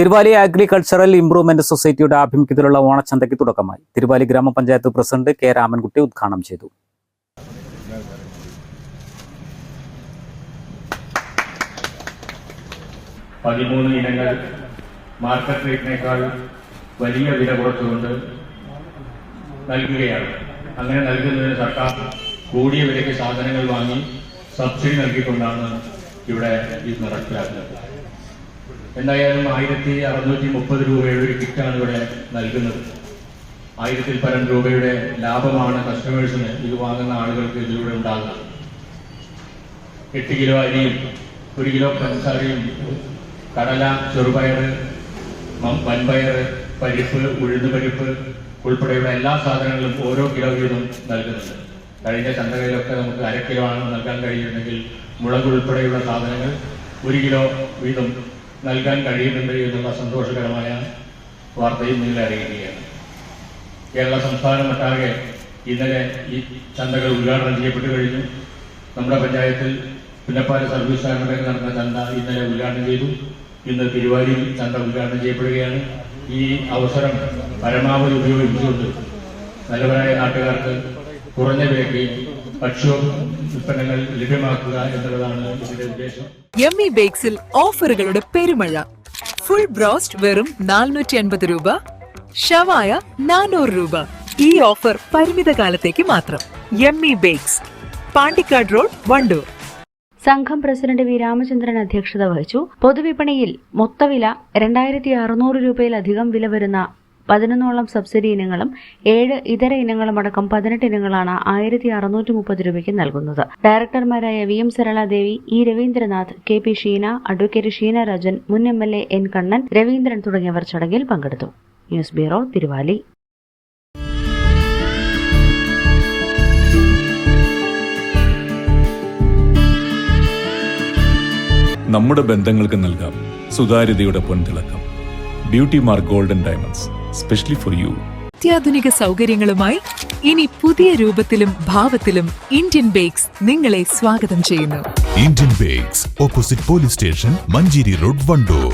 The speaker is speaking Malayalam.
തിരുവാലി അഗ്രികൾച്ചറൽ ഇംപ്രൂവ്മെന്റ് സൊസൈറ്റിയുടെ ആഭിമുഖ്യത്തിലുള്ള ഓണച്ചന്തയ്ക്ക് തുടക്കമായി. തിരുവാലി ഗ്രാമപഞ്ചായത്ത് പ്രസിഡന്റ് കെ രാമൻകുട്ടി ഉദ്ഘാടനം ചെയ്തു. പതിമൂന്ന് ഇനങ്ങൾ മാർക്കറ്റ് റേറ്റിനേക്കാൾ വലിയ വില കുറച്ചുകൊണ്ട് നൽകുകയാണ്. അങ്ങനെ നൽകുന്നതിന് സർക്കാർ കൂടിയ വിലയ്ക്ക് സാധനങ്ങൾ വാങ്ങി സബ്സിഡി നൽകിക്കൊണ്ടാണ് ഇവിടെ ഇത് നടപ്പിലാക്കുന്നത്. എന്തായാലും ആയിരത്തി അറുന്നൂറ്റി മുപ്പത് രൂപയുടെ ഒരു കിറ്റാണ് ഇവിടെ നൽകുന്നത്. ആയിരത്തിൽ പരം രൂപയുടെ ലാഭമാണ് കസ്റ്റമേഴ്സിന് ഇത് വാങ്ങുന്ന ആളുകൾക്ക് ഇതിലൂടെ ഉണ്ടാകുന്നത്. എട്ട് കിലോ അരിയും ഒരു കിലോ പഞ്ചസാരയും കടല ചെറുപയർ വൻപയർ പരിപ്പ് ഉഴുന്ന് പരിപ്പ് ഉൾപ്പെടെയുള്ള എല്ലാ സാധനങ്ങളും ഓരോ കിലോ വീതം നൽകുന്നുണ്ട്. കഴിഞ്ഞ ചന്തകളിലൊക്കെ നമുക്ക് അര കിലോ ആണ് നൽകാൻ കഴിയുന്നെങ്കിൽ മുളക് ഉൾപ്പെടെയുള്ള സാധനങ്ങൾ ഒരു കിലോ വീതം നൽകാൻ കഴിയുന്നുണ്ട് എന്നുള്ള സന്തോഷകരമായ വാർത്തയും നിങ്ങളെ അറിയിക്കുകയാണ്. കേരള സംസ്ഥാനമൊട്ടാകെ ഇന്നലെ ഈ ചന്തകൾ ഉദ്ഘാടനം ചെയ്യപ്പെട്ടു കഴിഞ്ഞു. നമ്മുടെ പഞ്ചായത്തിൽ പുന്നപ്പാല സർവീസ് സഹകരണത്തിൽ നടന്ന ചന്ത ഇന്നലെ ഉദ്ഘാടനം ചെയ്തു. ഇന്ന് തിരുവാലിയിൽ ചന്ത ഉദ്ഘാടനം ചെയ്യപ്പെടുകയാണ്. ഈ അവസരം പരമാവധി ഉപയോഗിച്ചുകൊണ്ട് നല്ലവരായ നാട്ടുകാർക്ക് കുറഞ്ഞ വിലയ്ക്ക് ഭക്ഷ്യ ഉൽപ്പന്നങ്ങൾ ലഭ്യമാക്കുക എന്നുള്ളതാണ് ഇതിന്റെ ഉദ്ദേശം. യമ്മി ബേക്സിൽ ഓഫറുകളുടെ പെരുമഴ. ഫുൾ ബ്രോസ്റ്റ് വെറും നാനൂറ്റി അൻപത് രൂപ. ഷവായ നാനൂറ് രൂപ. ഈ ഓഫർ പരിമിത കാലത്തേക്ക് മാത്രം. Yummy bakes Pandikkad road Wandoor. സംഘം പ്രസിഡന്റ് വി രാമചന്ദ്രൻ അധ്യക്ഷത വഹിച്ചു. പൊതുവിപണിയിൽ മൊത്തവില രണ്ടായിരത്തി അറുന്നൂറ് രൂപയിലധികം വില വരുന്ന പതിനൊന്നോളം സബ്സിഡി ഇനങ്ങളും ഏഴ് ഇതര ഇനങ്ങളും അടക്കം പതിനെട്ട് ഇനങ്ങളാണ് ആയിരത്തി അറുന്നൂറ്റി മുപ്പത് രൂപയ്ക്ക് നൽകുന്നത്. ഡയറക്ടർമാരായ V M Saraladevi E Raveendranath K P Sheena advocate Sheena Rajan മുൻ M L A N Kannan Raveendran തുടങ്ങിയവർ ചടങ്ങിൽ പങ്കെടുത്തു. News bureau Thiruvali. നമ്മുടെ ബന്ധങ്ങൾക്ക് നൽകാം സുതാര്യതയുടെ പൊൻതിളക്കം. Beauty mark golden diamonds. Specially for you അത്യാധുനിക സൗകര്യങ്ങളുമായി ഇനി പുതിയ രൂപത്തിലും ഭാവത്തിലും ഇന്ത്യൻ ബേക്സ് നിങ്ങളെ സ്വാഗതം ചെയ്യുന്നു. Indian bakes opposite police station Manjeri road Wandoor